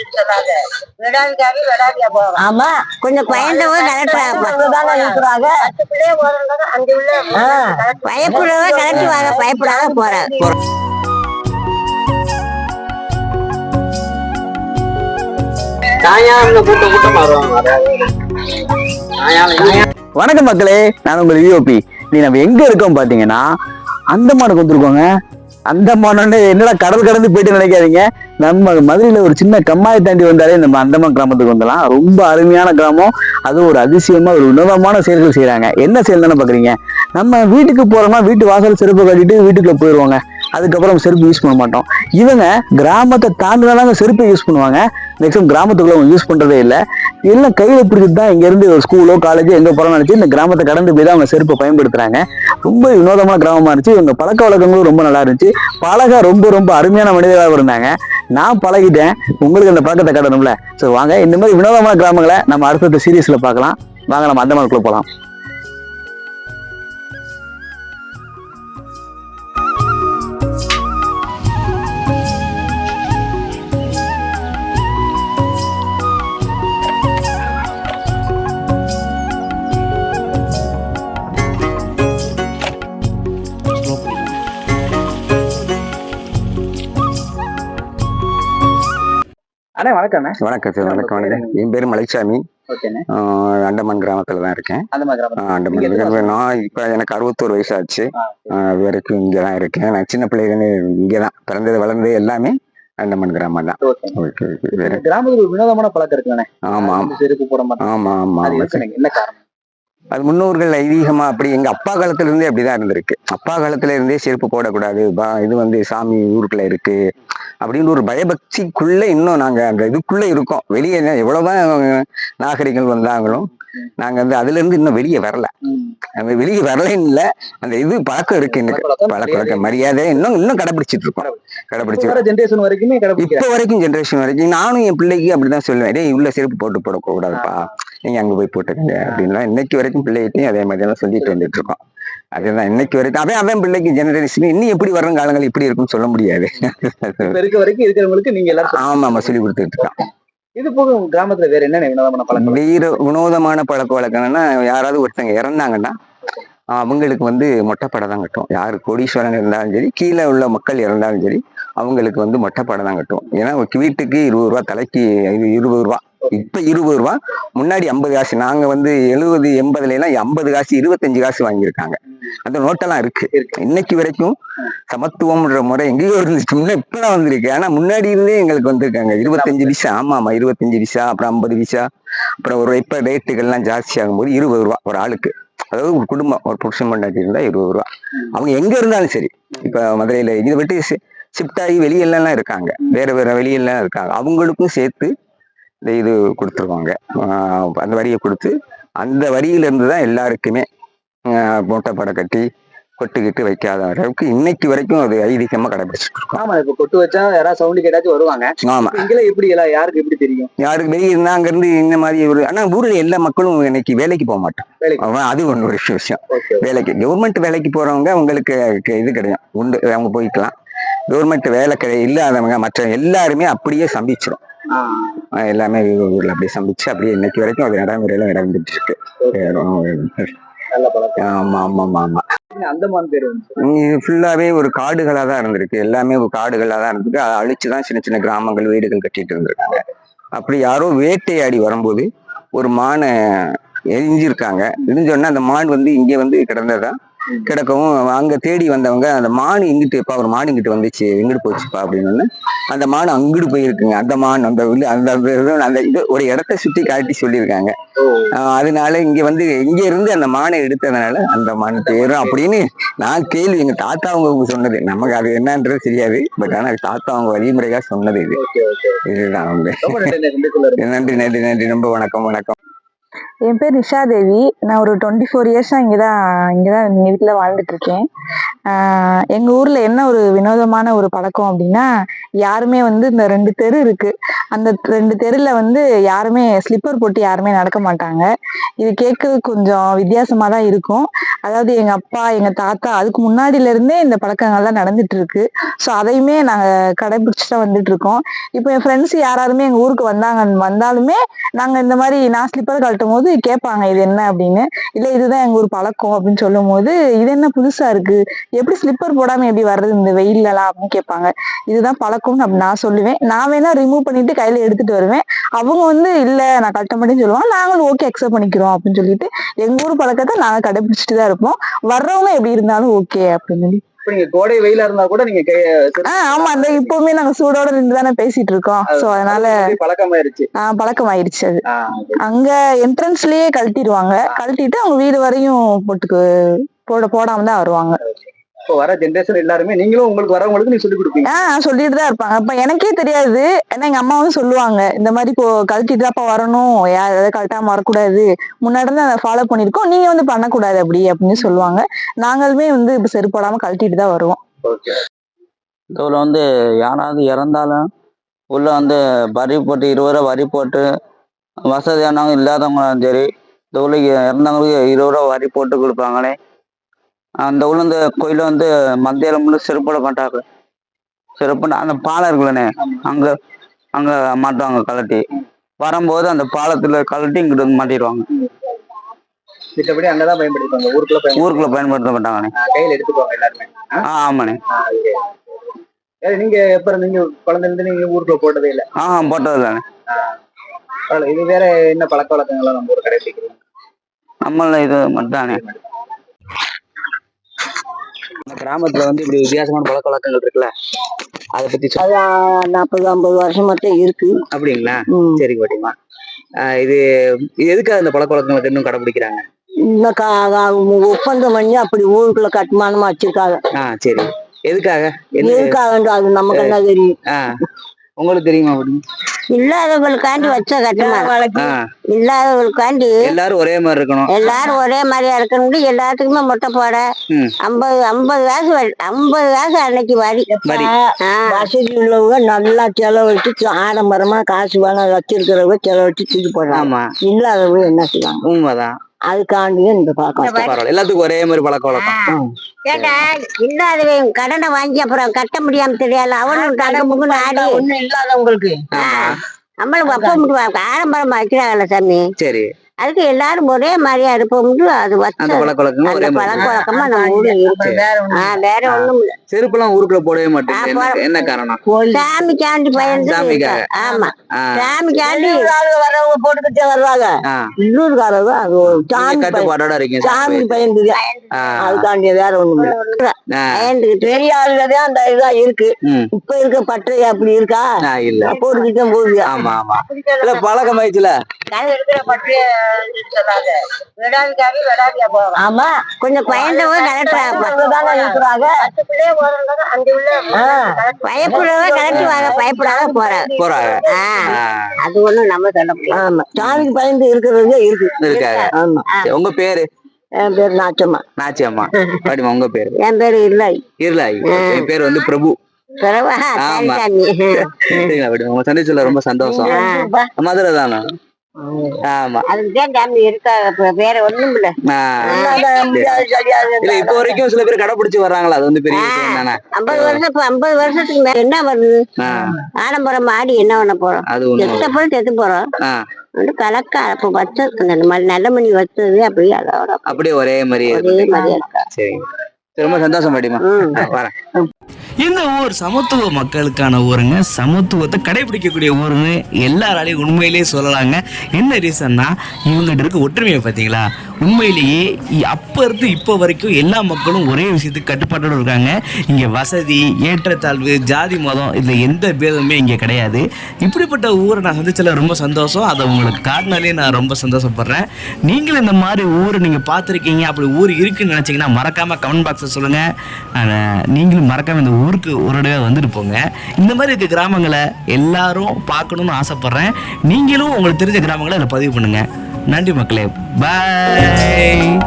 அப்படின்னு சொல்லாத விடாதிக்காரி விடாதியா போவாங்க ஆமா கொஞ்சம் பயந்தவங்க கலெக்டர் தானே இருக்கிறாங்க பத்து பிள்ளைய போறாங்க அஞ்சு பிள்ளை பயப்படுறவங்க கலெக்டர் பயப்படாத போறாங்க. சாயங்காலம் கூட்டம் கூட்டம் வருவாங்க சாயங்காலம் வணக்கம் மக்களே நான் உங்கள் யூஓபி நீ நம்ம எங்க இருக்கோம் பாத்தீங்கன்னா அந்தமானுக்கு வந்திருக்கோங்க. அந்தமானோட என்னடா கடல் கடந்து போயிட்டு நினைக்காதீங்க. நம்ம மதுரையில ஒரு சின்ன கம்மாயை தாண்டி வந்தாலே நம்ம அந்தமான் கிராமத்துக்கு வந்துடலாம். ரொம்ப அருமையான கிராமம். அதுவும் ஒரு அதிசயமா ஒரு உன்னதமான செயல்கள் செய்யறாங்க என்ன செயல் தானே பாக்குறீங்க? நம்ம வீட்டுக்கு போறோம்னா வீட்டு வாசல் செருப்பு கட்டிட்டு வீட்டுக்குள்ள போயிடுவாங்க அதுக்கப்புறம் செருப்பு யூஸ் பண்ண மாட்டோம். இவங்க கிராமத்தை தாண்டினாங்க செருப்பை யூஸ் பண்ணுவாங்க. மேக்ஸிமம் கிராமத்துக்குள்ள அவங்க யூஸ் பண்றதே இல்லை. எல்லாம் கையில பிடிச்சிட்டு தான் இங்க இருந்து ஒரு ஸ்கூலோ காலேஜோ எங்க போகிறோம்னு நினைச்சு இந்த கிராமத்தை கடந்து போய் தான் அவங்க செருப்பை பயன்படுத்துறாங்க. ரொம்ப வினோதமான கிராமமா இருந்துச்சு. இவங்க பழக்க வழக்கங்களும் ரொம்ப நல்லா இருந்துச்சு. பழக ரொம்ப ரொம்ப அருமையான மனிதராக இருந்தாங்க. நான் பழகிட்டேன். உங்களுக்கு அந்த பழக்கத்தை கடணும்ல ஸோ வாங்க இந்த மாதிரி வினோதமான கிராமங்களை நம்ம அடுத்தடுத்த சீரியஸில் பார்க்கலாம். வாங்க நம்ம அந்தமானுக்குள்ள போகலாம் அண்ணே வணக்கம் வணக்கம் சார் வணக்கம் வணக்கம். என் பேர் மலைச்சாமி. அண்டமான் கிராமத்துல தான் இருக்கேன். அண்டமான் நான் இப்ப எனக்கு அறுபத்தோரு வயசு ஆச்சு அது வரைக்கும் இங்க தான் இருக்கேன். நான் சின்ன பிள்ளைங்க இங்க தான் பிறந்தது வளர்ந்தது எல்லாமே அண்டமான் கிராமம் தான் கிராமத்துல ஒரு வினோதமான பழக்கம் இருக்குண்ணே ஆமா. செருப்பு போட மாட்டாங்க. ஆமா ஆமா ஆமா? என்ன காரணம்? அது முன்னோர்கள் ஐதீகமா அப்படி எங்க அப்பா காலத்துல இருந்தே அப்படிதான் இருந்திருக்கு. அப்பா காலத்துல இருந்தே செருப்பு போடக்கூடாது பா இது வந்து சாமி ஊருக்குள்ள இருக்கு அப்படின்னு ஒரு பயபக்திக்குள்ள இன்னும் நாங்க அந்த இதுக்குள்ள இருக்கோம். வெளியே என்ன எவ்வளவுதான் நாகரிகங்கள் வந்தாங்களும் நாங்க வந்து அதுல இருந்து இன்னும் வெளியே வரல. அந்த வெளியே வரலன்னு இல்ல அந்த இது பழக்கம் இருக்கு எனக்கு. பழக்க வழக்கம் மரியாதை இன்னும் இன்னும் கடைபிடிச்சிட்டு இருக்கோம். கடைபிடிச்சு ஜென்ரேஷன் வரைக்குமே இப்ப வரைக்கும் ஜென்ரேஷன் வரைக்கும் நானும் என் பிள்ளைக்கு அப்படிதான் சொல்லுவேன். டேய் உள்ள செருப்பு போட்டு போடக்கூடாதுப்பா. நீங்க அங்க போய் போட்டுக்கங்க அப்படின்லாம் இன்னைக்கு வரைக்கும் பிள்ளைகிட்டையும் அதே மாதிரி தான் சொல்லிட்டு வந்துட்டு இருக்கோம் அதுதான் இன்னைக்கு வரைக்கும் அவன் அவன் பிள்ளைக்கு ஜெனரேஷன் இன்னும் எப்படி வரும் காலங்கள் இப்படி இருக்கும்னு சொல்ல முடியாது. இருக்க வரைக்கும் இருக்கிறவங்களுக்கு நீங்க எல்லாரும். ஆமா ஆமா சொல்லி கொடுத்துட்டு இருக்கான் இது போக கிராமத்துல வேற என்ன வினோதமான பழக்கம் வீர வினோதமான பழக்க வழக்கம்னா யாராவது ஒருத்தங்க இறந்தாங்கன்னா அவங்களுக்கு வந்து மொட்டைப்படை தான் கட்டும். யாரு கோடீஸ்வரன் இருந்தாலும் சரி கீழே உள்ள மக்கள் இறந்தாலும் சரி அவங்களுக்கு வந்து மொட்டைப்படை தான் கட்டும். ஏன்னா வீட்டுக்கு இருபது ரூபா தலைக்கு இருபது ரூபா. இப்ப இருபது ரூபா முன்னாடி ஐம்பது காசு நாங்க வந்து எழுபது எண்பதுல எல்லாம் ஐம்பது காசு இருபத்தஞ்சு காசு வாங்கியிருக்காங்க. அந்த நோட்டெல்லாம் இருக்கு. இன்னைக்கு வரைக்கும் சமத்துவம்ன்ற முறை எங்கேயோ இருந்துச்சு. இப்பதான் வந்திருக்கு. ஆனா முன்னாடி இருந்தே எங்களுக்கு வந்திருக்காங்க. இருபத்தஞ்சு விசா ஆமா ஆமா இருபத்தஞ்சு விசா அப்புறம் ஐம்பது விசா அப்புறம் ஒரு இப்ப ரேட்டுகள்லாம் ஜாஸ்தி ஆகும்போது இருபது ரூபா ஒரு ஆளுக்கு. அதாவது ஒரு குடும்பம் ஒரு புருஷன் பண்ணாட்டி இருந்தா இருபது ரூபா. அவங்க எங்க இருந்தாலும் சரி. இப்ப மதுரையில இதை விட்டு ஷிஃப்ட் ஆகி வெளியெல்லாம் இருக்காங்க. வேற வேற வெளியெல்லாம் இருக்காங்க. அவங்களுக்கும் சேர்த்து இது கொடுத்துருவாங்க. அந்த வரியை கொடுத்து அந்த வரியில இருந்து தான் எல்லாருக்குமே மூட்டை படம் கட்டி கொட்டுக்கிட்டு வைக்காத அளவுக்கு இன்னைக்கு வரைக்கும் அது ஐதீகமா கடைபிடிச்சிட்டு இருக்கோம். ஆமா இப்ப கொட்டு வச்சா யாராவது சவுண்டு கேட்டாச்சும் வருவாங்க. ஆமா. இங்கெல்லாம் எப்படி எல்லாம்? யாருக்கு எப்படி தெரியும்? யாருக்கு வெளியே இருந்தா அங்க இருந்து இந்த மாதிரி ஒரு ஆனா ஊர்ல எல்லா மக்களும் இன்னைக்கு வேலைக்கு போக மாட்டான் அது ஒண்ணு ஒரு விஷயம். வேலைக்கு கவர்மெண்ட் வேலைக்கு போறவங்க அவங்களுக்கு இது கிடையாது உண்டு அவங்க போய்க்கலாம். கவர்மெண்ட் வேலை கிடை இல்லாதவங்க மற்ற எல்லாருமே அப்படியே சம்பிச்சிரும் ஆஹ் எல்லாமே ஊர்ல அப்படியே சம்பிச்சு அப்படியே இன்னைக்கு வரைக்கும் அது நடைமுறையில நடந்துட்டு இருக்கு ஆமா ஆமா ஆமா ஆமா. ஃபுல்லாவே ஒரு காடுகளா தான் இருந்திருக்கு. எல்லாமே ஒரு காடுகளா தான் இருந்திருக்கு. அதை அழிச்சுதான் சின்ன சின்ன கிராமங்கள் வீடுகள் கட்டிட்டு இருந்திருக்காங்க. அப்படி யாரோ வேட்டையாடி வரும்போது ஒரு மானை எரிஞ்சிருக்காங்க. எரிஞ்சோடனே அந்த மான் வந்து இங்க வந்து கிடந்ததா கிடக்கவும் அங்க தேடி வந்தவங்க அந்த மான் இங்கிட்டுப்பா ஒரு மான் இங்கிட்டு வந்துச்சு எங்கிட்டு போச்சுப்பா அப்படின்னு அந்த மான் அங்கிட்டு போயிருக்குங்க. அந்த மான் அந்த அந்த அந்த இது- ஒரு இடத்த சுத்தி காட்டி சொல்லியிருக்காங்க. அதனால இங்க வந்து இங்க இருந்து அந்த மானை எடுத்ததுனால அந்த மான் பேரும் அப்படின்னு நான் கேள்வி எங்க தாத்தா அவங்க சொன்னது. நமக்கு அது என்னன்றது தெரியாது. பட் ஆனா தாத்தா அவங்க வழிமுறையா சொன்னது இது. இதுதான் அவங்க. நன்றி நன்றி நன்றி. ரொம்ப வணக்கம் வணக்கம். என் பேர் நிஷா தேவி. நான் ஒரு டுவெண்ட்டி ஃபோர் இயர்ஸாக இங்கே தான் இங்கே தான் எங்கள் வீட்டில் வாழ்ந்துட்டு இருக்கேன் ஆஹ் எங்க ஊர்ல என்ன ஒரு வினோதமான ஒரு பழக்கம் அப்படின்னா யாருமே வந்து இந்த ரெண்டு தெரு இருக்கு. அந்த ரெண்டு தெருல வந்து யாருமே ஸ்லிப்பர் போட்டு யாருமே நடக்க மாட்டாங்க. இது கேட்கறது கொஞ்சம் வித்தியாசமா தான் இருக்கும். அதாவது எங்க அப்பா எங்க தாத்தா அதுக்கு முன்னாடில இருந்தே இந்த பழக்கங்கள்லாம் நடந்துட்டு இருக்கு ஸோ அதையுமே நாங்க கடைபிடிச்சுட்டு தான் வந்துட்டு இருக்கோம் இப்போ என் ஃப்ரெண்ட்ஸ் யாராருமே எங்க ஊருக்கு வந்தாங்க வந்தாலுமே நாங்க இந்த மாதிரி நான் ஸ்லிப்பர் கழட்டும் போது கேட்பாங்க இது என்ன? அப்படின்னு. இல்ல இதுதான் எங்க ஊர் பழக்கம் அப்படின்னு சொல்லும் போது இது என்ன புதுசா இருக்கு? எப்படி ஸ்லிப்பர் போடாம எப்படி வர்றது இந்த வெயில்லலாம்? அப்படின்னு கேட்பாங்க. இதுதான் பழக்கம்னு அப்படி நான் சொல்லுவேன். நான் வேணா ரிமூவ் பண்ணிட்டு கையில எடுத்துட்டு வருவேன். அவங்க வந்து இல்ல நான் கட்ட மாட்டேன்னு சொல்லுவாங்க. நாங்களும் ஓகே அக்செப்ட் பண்ணிக்கிறோம் அப்படின்னு சொல்லிட்டு எங்க ஊர் பழக்கத்தை நாங்க கடைபிடிச்சிட்டு தான் இருப்போம் வர்றவங்க எப்படி இருந்தாலும் ஓகே அப்படின்னு சொல்லி. இப்ப நீங்க கோடை வெயிலா இருந்தா கூட நீங்க கை- ஆஹ் ஆமா. அந்த இப்பவுமே நாங்க சூடோட நின்று தானே பேசிட்டு இருக்கோம். சோ அதனால பழக்கமாயிருச்சு. ஆஹ் அது. அங்க என்ட்ரன்ஸ்லயே கழட்டிடுவாங்க. கழட்டிட்டு அவங்க வீடு வரையும் போட்டுக்கு போட போடாம தான் வருவாங்க. இப்ப வர ஜென்ரேஷன் எல்லாருமே நீங்களும் உங்களுக்கு வரவங்களுக்கு நீங்க சொல்லி கொடுப்பீங்க. ஆஹ் சொல்லிட்டு தான் இருப்பாங்க. அப்ப எனக்கே தெரியாது. ஏன்னா எங்க அம்மாவும் சொல்லுவாங்க இந்த மாதிரி இப்போ கழட்டிட்டு தான்ப்பா வரணும். யார் எதாவது கழட்டாம வரக்கூடாது. முன்னாடி இருந்து அதை ஃபாலோ பண்ணிருக்கோம் நீங்க வந்து பண்ணக்கூடாது அப்படி அப்படின்னு சொல்லுவாங்க. நாங்களுமே வந்து இப்ப செருப்படாம கழட்டிட்டு தான் வருவோம். இதில் வந்து யாராவது இறந்தாலும் உள்ள வந்து வரி போட்டு இருபது ரூபா வரி போட்டு வசதியானவங்க இல்லாதவங்களும் சரி இந்த உள்ள இறந்தவங்களுக்கு இருபது ரூபா வரி போட்டு கொடுப்பாங்களே. அந்த உள்ள இந்த கோயில வந்து மத்தியில செருப்போட மாட்டாங்க செருப்பு அந்த பாலம் இருக்குல்லண்ணே அங்க அங்க மாட்டுவாங்க கழட்டி. வரும்போது அந்த பாலத்துல கழட்டி இங்கிட்டு வந்து மாட்டிடுவாங்க. மித்தபடி அங்கதான் பயன்படுத்திப்பாங்க ஊருக்குள்ள பயன்படுத்தி ஊருக்குள்ள பயன்படுத்த மாட்டாங்கண்ணே. கையில எடுத்துக்குவாங்க எல்லாருமே. ஆ? ஆமாண்ணே. நீங்க எப்ப இருந்து நீங்க குழந்தைல இருந்து நீங்க ஊருக்குள்ள போட்டதே இல்ல? ஆ போட்டது இல்லைண்ணே. இது வேற என்ன பழக்க வழக்கங்கள்லாம் நம்ம ஒரு கடைபிடிக்கிறோம் நம்மள இது மட்டும்தானே கிராமத்துல வந்து இப்படி வித்தியாசமான பழக்க வழக்கங்கள் இருக்குல்ல? அதை பத்தி சொல்ல நாற்பது ஐம்பது வருஷம் மட்டும் இருக்கு. அப்படிங்களா. சரி பாட்டிமா இது இது எதுக்காக இந்த பழக்க வழக்கங்களை இன்னும் கடைபிடிக்கிறாங்க இன்னும் ஒப்பந்தம் பண்ணி அப்படி ஊருக்குள்ள கட்டுமானமா வச்சிருக்காங்க. ஆ சரி. எதுக்காக? எதுக்காக அது நமக்கு என்ன தெரியும்? உங்களுக்கு தெரியுமா அப்படி இல்லாதவங்களுக்காண்டி வச்ச கட்டுமானம். இல்லாதவங்களுக்காண்டி எல்லாரும் ஒரே மாதிரி இருக்கணும். எல்லாரும் ஒரே மாதிரியா இருக்கணும். எல்லாத்துக்குமே முட்டை போட. ஐம்பது ஐம்பது காசு ஐம்பது காசு அன்னைக்கு வரி. வசதி உள்ளவங்க நல்லா செலவழிச்சு ஆடம்பரமா காசு வேணாம் வச்சிருக்கிறவங்க செலவழிச்சு தூக்கி போடுறாங்க. ஆமா. இல்லாதவங்க என்ன செய்வாங்க? உண்மைதான். அதுக்காண்டியும் இந்த பழக்கம் எல்லாத்துக்கும் ஒரே மாதிரி பழக்க வழக்கம். ஏண்டா இல்லாதவன் கடனை வாங்கி அப்புறம் கட்ட முடியாம தெரியாது அவனும் தங்க முகுன்னு ஆடி. ஒண்ணும் இல்லாதவங்களுக்கு. நம்மளுக்கு அப்ப முடிவாங்க ஆடம்பரமா வைக்கிறாங்கல்ல சாமி. சரி. அதுக்கு எல்லாரும் ஒரே மாதிரியா இருப்போம்னு அது வச்ச அந்த பழக்க வழக்கங்கள் ஒரே நம்ம ஊர்ல இருக்கு. வேற ஒண்ணும் செருப்புலாம் ஊருக்குள்ள போடவே ஆ, என்ன- காரணம்? சாமிக்காண்டி பயந்து. ஆமா. சாமிக்காண்டி வர்றவங்க போட்டுக்கிட்டே வருவாங்க. உள்ளூர்காரங்க அது சாமி சாமி பயந்து அதுக்காண்டி வேற ஒண்ணும் இல்ல. பெரிய ஆளுதான் அந்த இதா இருக்கு. இப்ப இருக்க பட்டை அப்படி இருக்கா? இல்ல. போட்டுக்கிட்டே போகுது. ஆமா ஆமா. இல்ல பழக்கம் ஆயிடுச்சுல. இருக்கிற பட்டை சொல்லாத விடாதிக்காரி விடாதியா போவாங்க ஆமா கொஞ்சம் பயந்தவங்க கலட்டுறாங்க தானே இருக்கிறாங்க பத்து பிள்ளைய போறாங்க அஞ்சு பிள்ளை பயப்படுறவங்க கலட்டுவாங்க பயப்படாத போறாங்க. போறாங்க அது ஒண்ணும் நம்ம சொல்ல முடியாது. ஆமா. சாமிக்கு பயந்து இருக்கிறவங்க இருக்கு. இருக்காங்க. ஆமா. உங்க பேரு? என் பேர் நாச்சம்மா நாச்சி அம்மா பாடிமா உங்க பேரு? என் பேரு இல்லை இருளாய் என் பேர் வந்து பிரபு. சரிங்களா உங்க சந்திச்சதுல ரொம்ப சந்தோஷம். மதுரை தானே? ஆமா. அதுக்குதான் சாமி இருக்கா வேற ஒண்ணும் இல்ல. ஆ, முடியாது சரியாது இல்ல இப்ப வரைக்கும் சில பேர் கடைபிடிச்சு வர்றாங்களா. அது வந்து பெரிய ஐம்பது வருஷம் ஐம்பது வருஷத்துக்கு மேல என்ன வருது? ஆடம்பரம் ஆடி என்ன பண்ண போறோம்? செத்த போல செத்து போறோம்? வந்து கலக்க அப்ப வச்ச அந்த ம- நல்ல மணி வச்சது அப்படியே அதோட அப்படியே ஒரே மாதிரியே ஒரே இருக்கு. மாதிரியா இருக்கா? சரி. ரொம்ப சந்தோஷம் பாடிமா. வரேன். இந்த ஊர் சமத்துவ மக்களுக்கான ஊருங்க. சமத்துவத்தை கடைபிடிக்கக்கூடிய ஊருன்னு எல்லாராலையும் உண்மையிலேயே சொல்லலாங்க. என்ன ரீசன்னா இவங்ககிட்ட இருக்க ஒற்றுமையை பார்த்தீங்களா? உண்மையிலேயே அப்போ இருந்து இப்போ வரைக்கும் எல்லா மக்களும் ஒரே விஷயத்துக்கு கட்டுப்பாட்டோடு இருக்காங்க. இங்கே வசதி ஏற்றத்தாழ்வு ஜாதி மதம் இதில் எந்த பேதமே இங்கே கிடையாது. இப்படிப்பட்ட ஊரை நான் சந்திச்சல ரொம்ப சந்தோஷம். அதை உங்களுக்கு காட்டினாலே நான் ரொம்ப சந்தோஷப்படுறேன். நீங்களும் இந்த மாதிரி ஊரை நீங்கள் பார்த்துருக்கீங்க. அப்படி ஊர் இருக்குன்னு நினச்சிங்கன்னா மறக்காமல் கமெண்ட் பாக்ஸில் சொல்லுங்கள் நீங்களும் மறக்காமல் இந்த ஊருக்கு ஒரு வந்துட்டு போங்க. இந்த மாதிரி இருக்க கிராமங்களை எல்லாரும் பார்க்கணுன்னு ஆசைப்பட்றேன். நீங்களும் உங்களுக்கு தெரிஞ்ச கிராமங்களை அதில் பதிவு பண்ணுங்கள் நன்றி மக்களே. பாய்